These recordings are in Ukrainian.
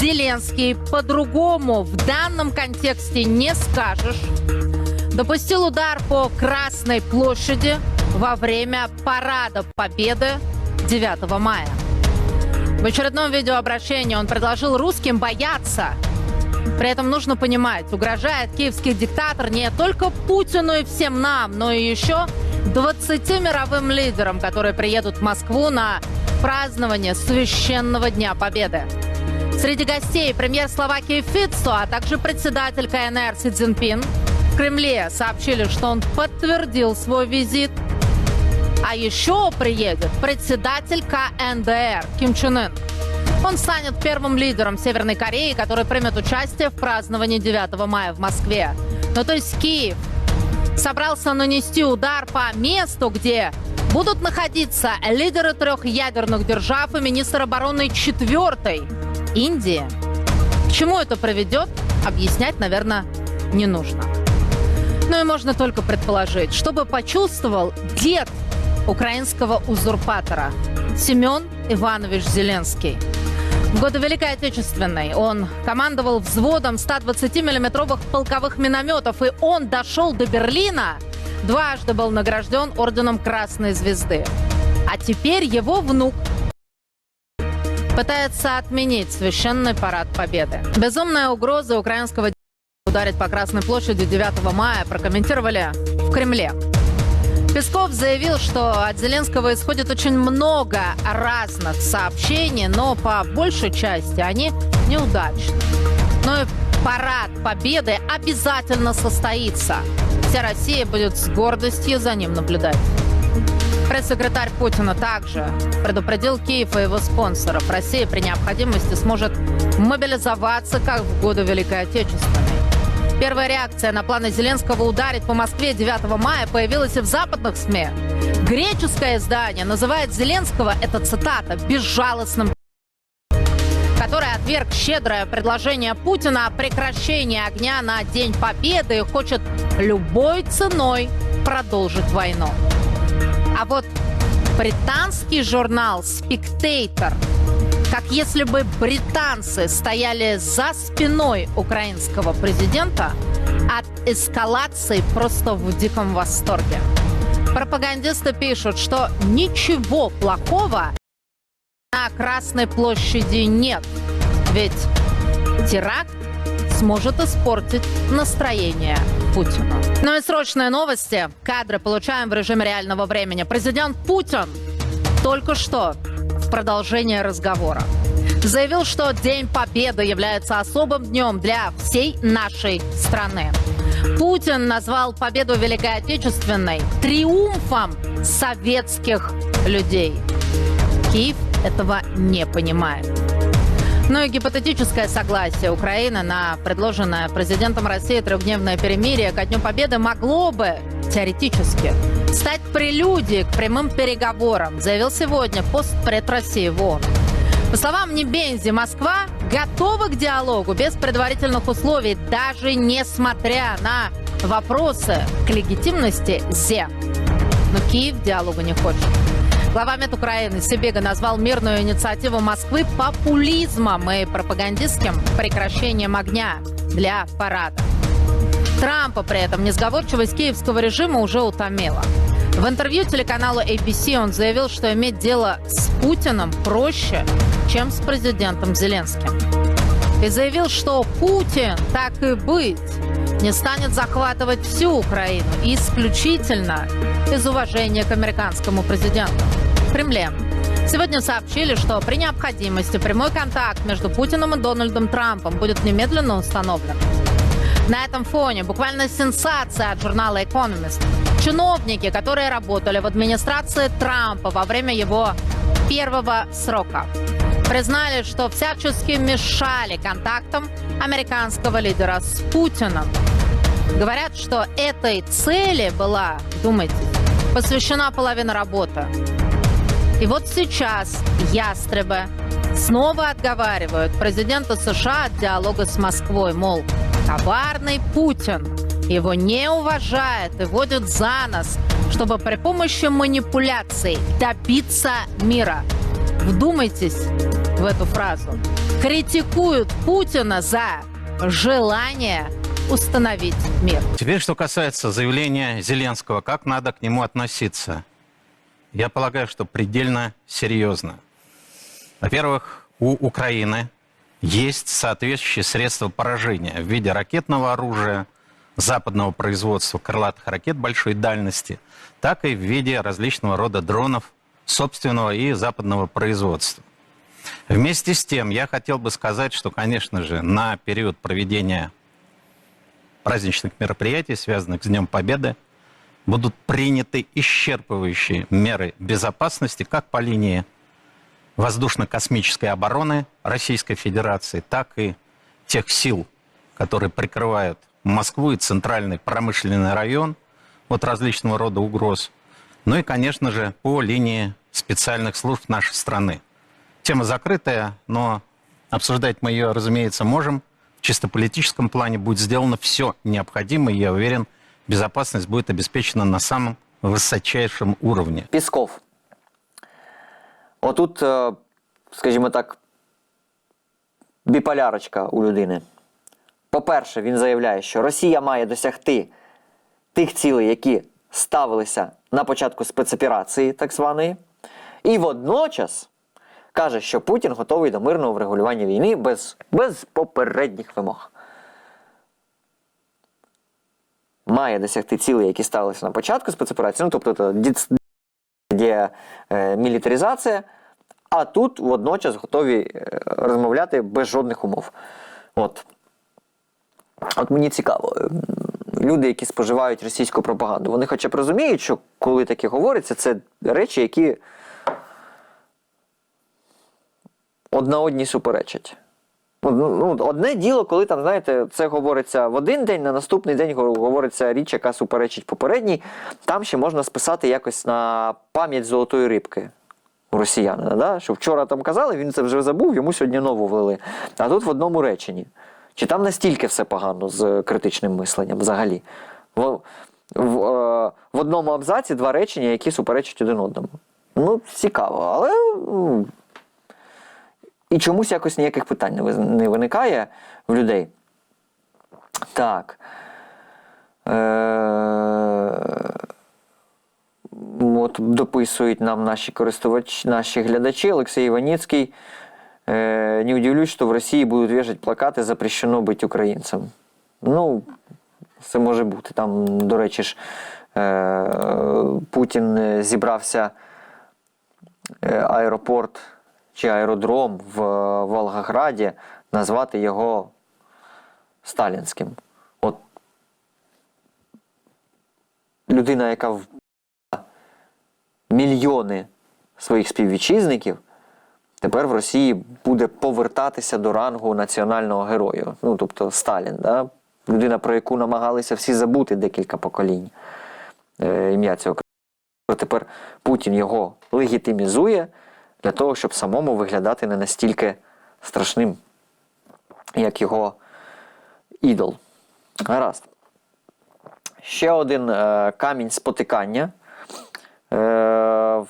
Зеленский по-другому в данном контексте не скажешь. Допустил удар по Красной площади во время парада Победы 9 мая. В очередном видеообращении он предложил русским бояться. При этом нужно понимать, угрожает киевский диктатор не только Путину и всем нам, но и еще 20 мировым лидерам, которые приедут в Москву на празднование священного Дня Победы. Среди гостей премьер Словакии Фицо, а также председатель КНР Си Цзиньпин. В Кремле сообщили, что он подтвердил свой визит. А еще приедет председатель КНДР Ким Чен Ын. Он станет первым лидером Северной Кореи, который примет участие в праздновании 9 мая в Москве. Ну то есть Киев собрался нанести удар по месту, где будут находиться лидеры трех ядерных держав и министр обороны четвертой Индии. К чему это приведет, объяснять, наверное, не нужно. Ну и можно только предположить, чтобы почувствовал дед украинского узурпатора Семен Иванович Зеленский. В годы Великой Отечественной он командовал взводом 120-миллиметровых полковых минометов, и он дошел до Берлина, дважды был награжден орденом Красной Звезды. А теперь его внук пытается отменить священный парад Победы. Безумная угроза украинского ударить по Красной площади 9 мая прокомментировали в Кремле. Песков заявил, что от Зеленского исходит очень много разных сообщений, но по большей части они неудачны. Но и парад победы обязательно состоится. Вся Россия будет с гордостью за ним наблюдать. Пресс-секретарь Путина также предупредил Киев и его спонсоров. Россия при необходимости сможет мобилизоваться, как в годы Великой Отечественной. Первая реакция на планы Зеленского ударить по Москве 9 мая появилась и в западных СМИ. Греческое издание называет Зеленского, это цитата, безжалостным который отверг щедрое предложение Путина о прекращении огня на День Победы и хочет любой ценой продолжить войну. А вот британский журнал Spectator как если бы британцы стояли за спиной украинского президента от эскалации просто в диком восторге. Пропагандисты пишут, что ничего плохого на Красной площади нет. Ведь теракт сможет испортить настроение Путину. Ну и срочные новости. Кадры получаем в режиме реального времени. Президент Путин только что в продолжение разговора. Заявил, что День Победы является особым днем для всей нашей страны. Путин назвал победу Великой Отечественной триумфом советских людей. Киев этого не понимает. Ну и гипотетическое согласие Украины на предложенное президентом России трехдневное перемирие ко Дню Победы могло бы теоретически стать прелюдией к прямым переговорам, заявил сегодня постпред России в. По словам Небензи, Москва готова к диалогу без предварительных условий, даже несмотря на вопросы к легитимности ЗЕ. Но Киев диалога не хочет. Глава МЕД Украины Сибега назвал мирную инициативу Москвы популизмом и пропагандистским прекращением огня для парада. Трампа при этом несговорчивость киевского режима уже утомила. В интервью телеканалу ABC он заявил, что иметь дело с Путиным проще, чем с президентом Зеленским. И заявил, что Путин, так и быть, не станет захватывать всю Украину исключительно из уважения к американскому президенту. В Кремле Сегодня сообщили, что при необходимости прямой контакт между Путиным и Дональдом Трампом будет немедленно установлен. На этом фоне буквально сенсация от журнала Economist. Чиновники, которые работали в администрации Трампа во время его первого срока, признали, что всячески мешали контактам американского лидера с Путиным. Говорят, что этой цели была, думайте, посвящена половина работы. И вот сейчас ястребы снова отговаривают президента США от диалога с Москвой, мол, коварный Путин его не уважает и водит за нос, чтобы при помощи манипуляций добиться мира. Вдумайтесь, в эту фразу, критикуют Путина за желание установить мир. Теперь, что касается заявления Зеленского, как надо к нему относиться? Я полагаю, что предельно серьезно. Во-первых, у Украины есть соответствующие средства поражения в виде ракетного оружия, западного производства крылатых ракет большой дальности, так и в виде различного рода дронов собственного и западного производства. Вместе с тем, я хотел бы сказать, что, конечно же, на период проведения праздничных мероприятий, связанных с Днем Победы, будут приняты исчерпывающие меры безопасности как по линии воздушно-космической обороны Российской Федерации, так и тех сил, которые прикрывают Москву и центральный промышленный район от различного рода угроз. Ну и, конечно же, по линии специальных служб нашей страны. Тема закрытая, но обсуждать мы ее, разумеется, можем. В чисто политическом плане будет сделано все необходимое, я уверен, безопасность будет обеспечена на самом высочайшем уровне. Пісков. Отут, е, скажімо так, біполярочка у людини. По-перше, він заявляє, що Росія має досягти тих цілей, які ставилися на початку спецоперації, так званої, і водночас каже, що Путін готовий до мирного врегулювання війни без, без попередніх вимог. Має досягти цілей, які ставилися на початку спецоперації, ну тобто це є е, мілітаризація, а тут водночас готові е, розмовляти без жодних умов. От. От мені цікаво, е, люди, які споживають російську пропаганду, вони хоча б розуміють, що коли таке говориться, це речі, які одна одній суперечать. Ну, Ну, одне діло, коли там, знаєте, це говориться в один день, на наступний день говориться річ, яка суперечить попередній. Там ще можна списати якось на пам'ять золотої рибки росіянина. Да? Що вчора там казали, він це вже забув, йому сьогодні нову влили. А тут в одному реченні. Чи там настільки все погано з критичним мисленням взагалі? В, в, е, в одному абзаці два речення, які суперечать один одному. Ну, цікаво, але. І чомусь якось ніяких питань не виникає в людей. Так. Е- От дописують нам наші користувачі, наші глядачі. Олексій Іваніцький. Е, не удивлюсь, що в Росії будуть вішати плакати «Запрещено бути українцем. Ну, це може бути. Там, до речі ж, е, Путін е, зібрався е, аеропорт чи аеродром в е, Волгограді назвати його сталінським. От людина, яка в мільйони своїх співвітчизників, тепер в Росії буде повертатися до рангу національного героя. Ну, тобто Сталін, да? людина, про яку намагалися всі забути декілька поколінь е, ім'я цього Тепер Путін його легітимізує для того, щоб самому виглядати не настільки страшним, як його ідол. Гаразд. Ще один е, камінь спотикання е,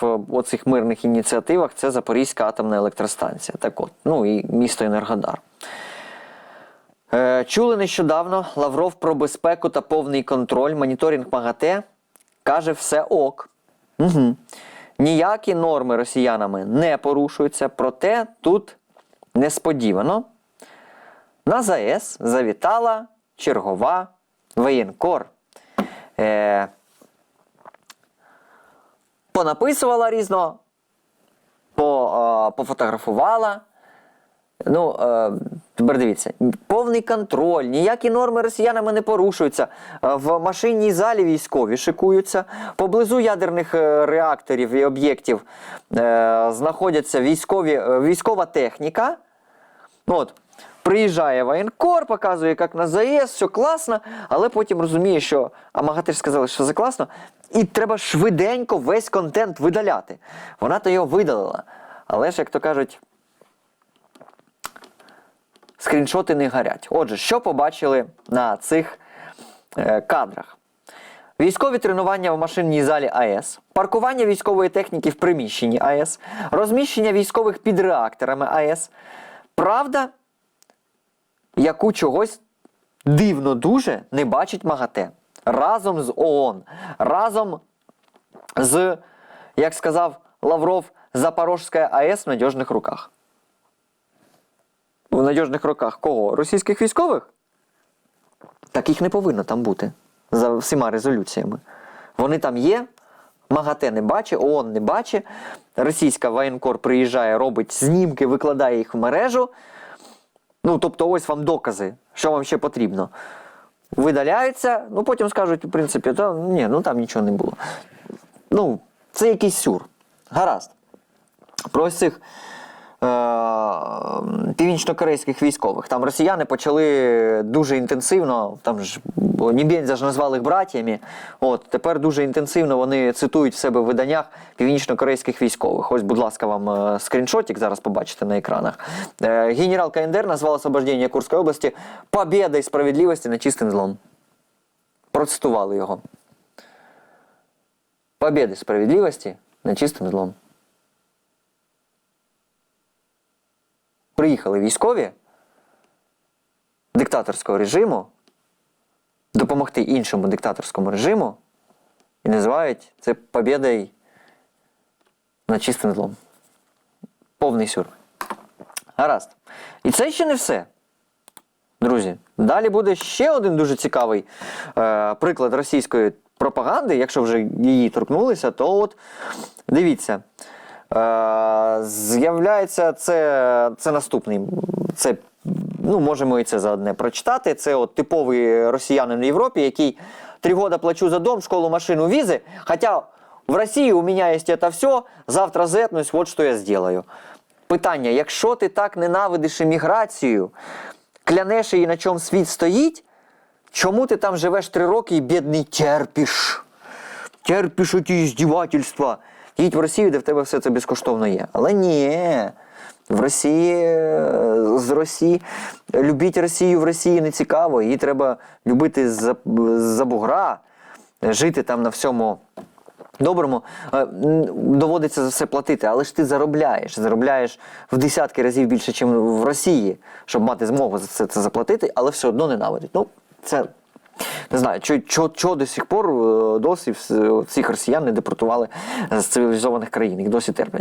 в оцих мирних ініціативах це Запорізька атомна електростанція. Так от, ну і місто Енергодар. Е, Чули нещодавно Лавров про безпеку та повний контроль. Моніторинг МАГАТЕ каже все ок. Угу. Ніякі норми росіянами не порушуються, проте тут несподівано на ЗАЕС завітала чергова воєнкор. Е, понаписувала різно, по, е, пофотографувала. Ну, е, тепер дивіться, повний контроль, ніякі норми росіянами не порушуються. Е, В машинній залі військові шикуються. Поблизу ядерних е, реакторів і об'єктів е, знаходяться військові, е, військова техніка. Ну, от, приїжджає воєнкор, показує, як на ЗАЕС, все класно, але потім розуміє, що а МАГАТЕ ж сказали, що це класно, і треба швиденько весь контент видаляти. Вона то його видалила. Але ж, як то кажуть, скріншоти не гарять. Отже, що побачили на цих е, кадрах? військові тренування в машинній залі АЕС, паркування військової техніки в приміщенні АЕС, розміщення військових під реакторами АЕС. Правда, яку чогось дивно дуже не бачить МАГАТЕ разом з ООН, разом з, як сказав Лавров, Запорожська АЕС в надіжних руках. В надіжних руках кого? Російських військових? Так їх не повинно там бути за всіма резолюціями. Вони там є, МАГАТЕ не бачить, ООН не бачить. Російська воєнкор приїжджає, робить знімки, викладає їх в мережу. Ну, тобто, ось вам докази, що вам ще потрібно. Видаляються, ну потім скажуть, в принципі, то ні, ну там нічого не було. Ну, це якийсь сюр. Гаразд. Про ось цих північно-корейських військових. Там росіяни почали дуже інтенсивно, там ж Нібензя ж назвали їх братями. От тепер дуже інтенсивно вони цитують в себе в виданнях північно-корейських військових. Ось, будь ласка, вам е, скріншотик зараз побачите на екранах. Е, генерал КНДР назвав освобождення Курської області побєдою справедливості над чистим злом. Процитували його. Побєди справедливості над чистим злом. Приїхали військові диктаторського режиму допомогти іншому диктаторському режиму і називають це побєдою над чистим злом. Повний сюр. Гаразд. І це ще не все. Друзі, далі буде ще один дуже цікавий е, приклад російської пропаганди. Якщо вже її торкнулися, то от дивіться. Е, з'являється це, це наступний. Це, ну, можемо і це заодне прочитати. Це от типовий росіянин в Європі, який три года плачу за дом, школу, машину, візи. Хоча в Росії у мене є це все, завтра зетнусь, от що я зроблю. Питання: якщо ти так ненавидиш імміграцію, клянеш її, на чому світ стоїть, чому ти там живеш три роки і бідний терпиш? терпиш ті здівательства. Їдь в Росію, де в тебе все це безкоштовно є. Але ні. В Росії е, з Росії любіть Росію в Росії не цікаво. Її треба любити за, за бугра, жити там на всьому доброму. Е, Доводиться за все платити, але ж ти заробляєш. Заробляєш в десятки разів більше, ніж в Росії, щоб мати змогу за це заплатити, але все одно ненавидить. Ну, це не знаю, чого чо, до сих пор е, досі вс- всіх росіян не депортували з цивілізованих країн, їх досі терплять.